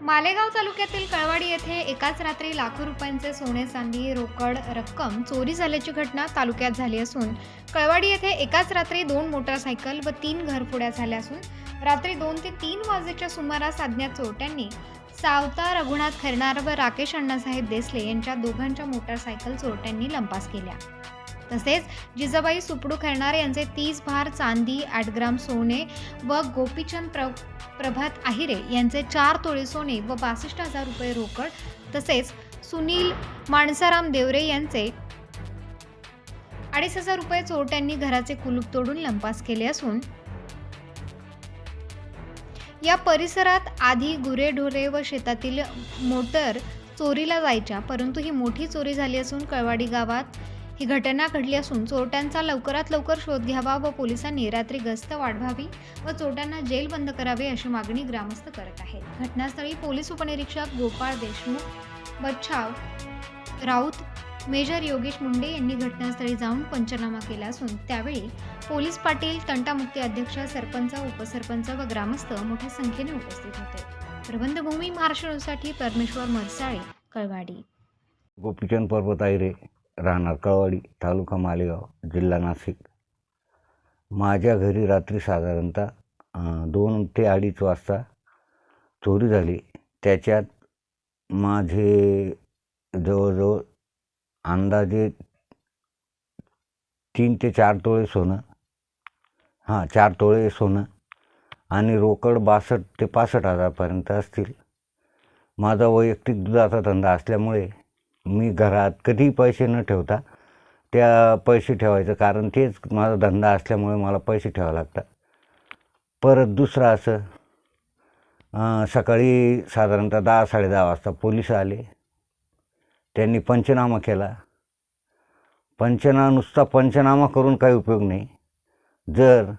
मालेगाव तालुक्यातील कळवाडी येथे एकाच रात्री लाखो रुपयांचे सोने चांदी रोकड रक्कम चोरी झाल्याची घटना तालुक्यात झाली असून कळवाडी येथे एकाच रात्री दोन मोटारसायकल व तीन घरफोड्या झाल्या असून रात्री दोन ते तीन वाजेच्या सुमारास अज्ञात चोरट्यांनी सावता रघुनाथ खैरनार व राकेश अण्णासाहेब देसले यांच्या दोघांच्या मोटारसायकल चोरट्यांनी लंपास केल्या. तसेच जिजाबाई सुपडू खैरणार यांचे तीस भार चांदी आठ ग्राम सोने व गोपीचंद प्र प्रभात आहिरे यांचे चार तोळे सोने व बासष्ट हजार रुपये रोकड तसेच सुनील माणसाराम देवरे यांचे अडीच हजार रुपये चोरट्यांनी घराचे कुलूप तोडून लंपास केले असून या परिसरात आधी गुरेढोरे व शेतातील मोटर चोरीला जायच्या परंतु ही मोठी चोरी झाली असून कळवाडी गावात ही घटना घडली असून चोरट्यांचा लवकरात लवकर शोध घ्यावा व पोलिसांनी रात्री गस्त वाढवावी व चोरट्यांना जेल बंद करावे अशी मागणी ग्रामस्थ करत आहेत. घटनास्थळी पोलीस उपनिरीक्षक गोपाळ देशमुख बच्छाव राऊत मेजर योगेश मुंडे यांनी घटनास्थळी जाऊन पंचनामा केला असून त्यावेळी पोलीस पाटील तंटामुक्ती अध्यक्ष सरपंच उपसरपंच व ग्रामस्थ मोठ्या संख्येने उपस्थित होते. प्रबंधभूमी महाराष्ट्रसाठी परमेश्वर मरसाळे कळवाडी. गोपीचंद पर्वत राहणार कळवाडी तालुका मालेगाव जिल्हा नाशिक. माझ्या घरी रात्री साधारणतः दोन ते अडीच वाजता चोरी झाली. त्याच्यात माझे जवळजवळ अंदाजे तीन ते चार तोळे सोनं हां चार तोळे सोनं आणि रोकड बासष्ट ते पासष्ट हजारपर्यंत असतील. माझा वैयक्तिक दुधाचा धंदा असल्यामुळे मी घरात कधी पैसे न ठेवता त्या पैसे ठेवायचं कारण तेच माझा धंदा असल्यामुळे मला पैसे ठेवावे लागतात. परत दुसरं असं सकाळी साधारणतः दहा साडेदहा वाजता पोलीस आले. त्यांनी पंचनामा केला. पंचना नुसता पंचनामा करून काही उपयोग नाही. जर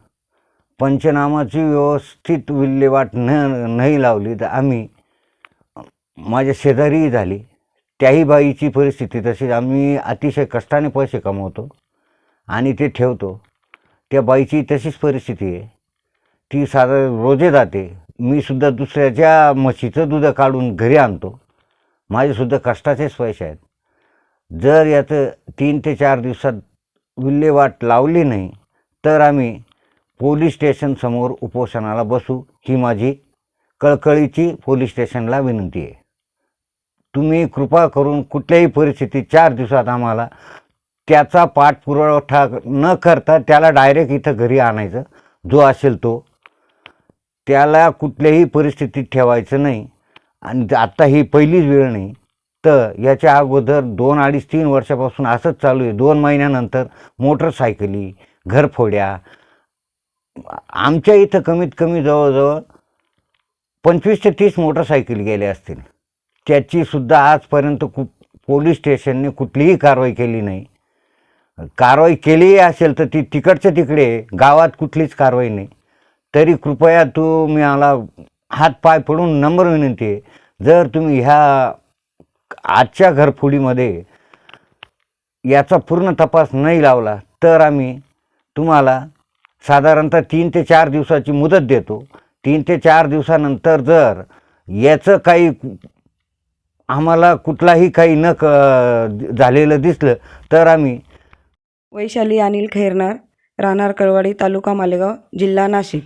पंचनामाची व्यवस्थित विल्हेवाट न नाही लावली तर आम्ही माझ्या शेजारीही झाली. त्याही बाईची परिस्थिती तशीच आम्ही अतिशय कष्टाने पैसे कमवतो आणि ते ठेवतो. त्या बाईची तशीच परिस्थिती आहे. ती साधारण रोजे जाते. मी सुद्धा दुसऱ्याच्या म्हशीचं दूध काढून घरी आणतो. माझेसुद्धा कष्टाचेच पैसे आहेत. जर याचं तीन ते चार दिवसात विल्हेवाट लावली नाही तर आम्ही पोलीस स्टेशनसमोर उपोषणाला बसू ही माझी कळकळीची पोलीस स्टेशनला विनंती आहे. तुम्ही कृपा करून कुठल्याही परिस्थितीत चार दिवसात आम्हाला त्याचा पाठपुरवठा न करता त्याला डायरेक्ट इथं घरी आणायचं. जो असेल तो. त्याला कुठल्याही परिस्थितीत ठेवायचं नाही. आणि आत्ता ही पहिलीच वेळ नाही. तर याच्या अगोदर दोन अडीच तीन वर्षापासून असंच चालू आहे. दोन महिन्यानंतर मोटरसायकली घरफोड्या. आमच्या इथं कमीत कमी जवळजवळ पंचवीस ते तीस मोटरसायकल गेल्या असतील. त्याचीसुद्धा आजपर्यंत कु पोलीस स्टेशनने कुठलीही कारवाई केली नाही. कारवाई केलीही असेल तर ती तिकडच्या तिकडे गावात कुठलीच कारवाई नाही. तरी कृपया तू मी आला हात पाय पडून नम्र विनंती आहे जर तुम्ही ह्या आजच्या घरफोडीमध्ये याचा पूर्ण तपास नाही लावला तर आम्ही तुम्हाला साधारणतः तीन ते चार दिवसाची मुदत देतो. तीन ते चार दिवसानंतर जर याचं काही आम्हाला कुठलाही काही न क झालेलं दिसलं तर आम्ही वैशाली अनिल खैरनार राहणार कळवाडी तालुका मालेगाव जिल्हा नाशिक.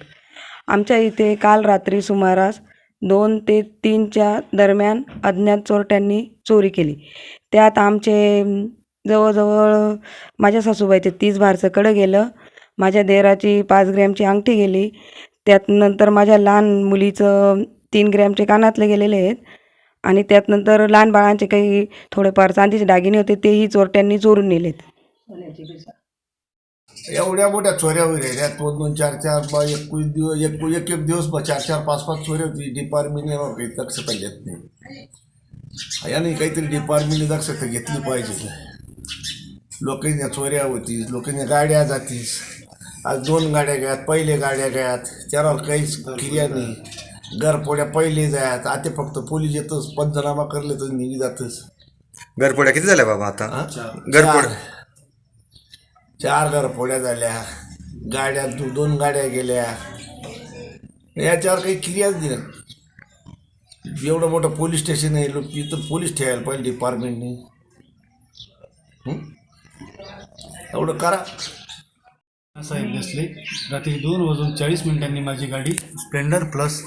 आमच्या इथे काल रात्री सुमारास दोन ते तीनच्या दरम्यान अज्ञात चोरट्यांनी चोरी केली. त्यात आमचे जवळजवळ माझ्या सासूबाईचे तीस भारचं कडं गेलं. माझ्या देराची पाच ग्रॅमची अंगठी गेली. त्यात नंतर माझ्या लहान मुलीचं तीन ग्रॅमचे कानातले गेलेले आहेत. आणि त्यात नंतर लहान बाळांचे काही थोडेफार चांदीचे दागिने होते तेही चोरट्यांनी चोरून नेलेत. एवढ्या मोठ्या चोऱ्या वगैरे दोन दोन चार चार बा एकवीस दिवस एक एक एक दिवस बा चार चार पाच पाच चोऱ्या होती. डिपार्टमेंटने काही दक्षता घेत नाही. याने काहीतरी डिपार्टमेंटने दक्षता घेतली पाहिजे. लोकांच्या चोऱ्या होतीस लोकांच्या गाड्या जातीस आज दोन गाड्या गयात पहिले गाड्या गयात त्यावर काहीच क्रिया नाही. घरपोड्या पहिले जायात आता फक्त पोलीस येतच पंचनामा करले तर निघी जातच घरपोड्या किती झाल्या बाबा आता? हा? घरपोड्या चार चार घरफोड्या झाल्या. गाड्या दो- दोन गाड्या गेल्या. याच्यावर काही क्रियाच दिल्या एवढं मोठं पोलीस स्टेशन आहे लोक इथं पोलीस ठेवायला पाहिजे डिपार्टमेंटने हं? एवढं करा. साहेब बसले रात्री दोन वाजून चाळीस मिनिटांनी माझी गाडी स्प्लेंडर प्लस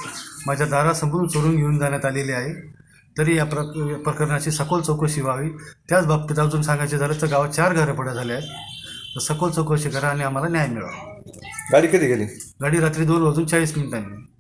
माझ्या दारासमोरून चोरून घेऊन जाण्यात आलेली आहे. तरी या प्र या प्रकरणाची सखोल चौकशी व्हावी. त्याच बाबतीत अजून सांगायचे झालं तर गावात चार घरं पडत झाले आहेत. तर सखोल चौकशी करा आणि आम्हाला न्याय मिळावा. गाडी कधी गेली? गाडी रात्री दोन वाजून चाळीस मिनिटांनी.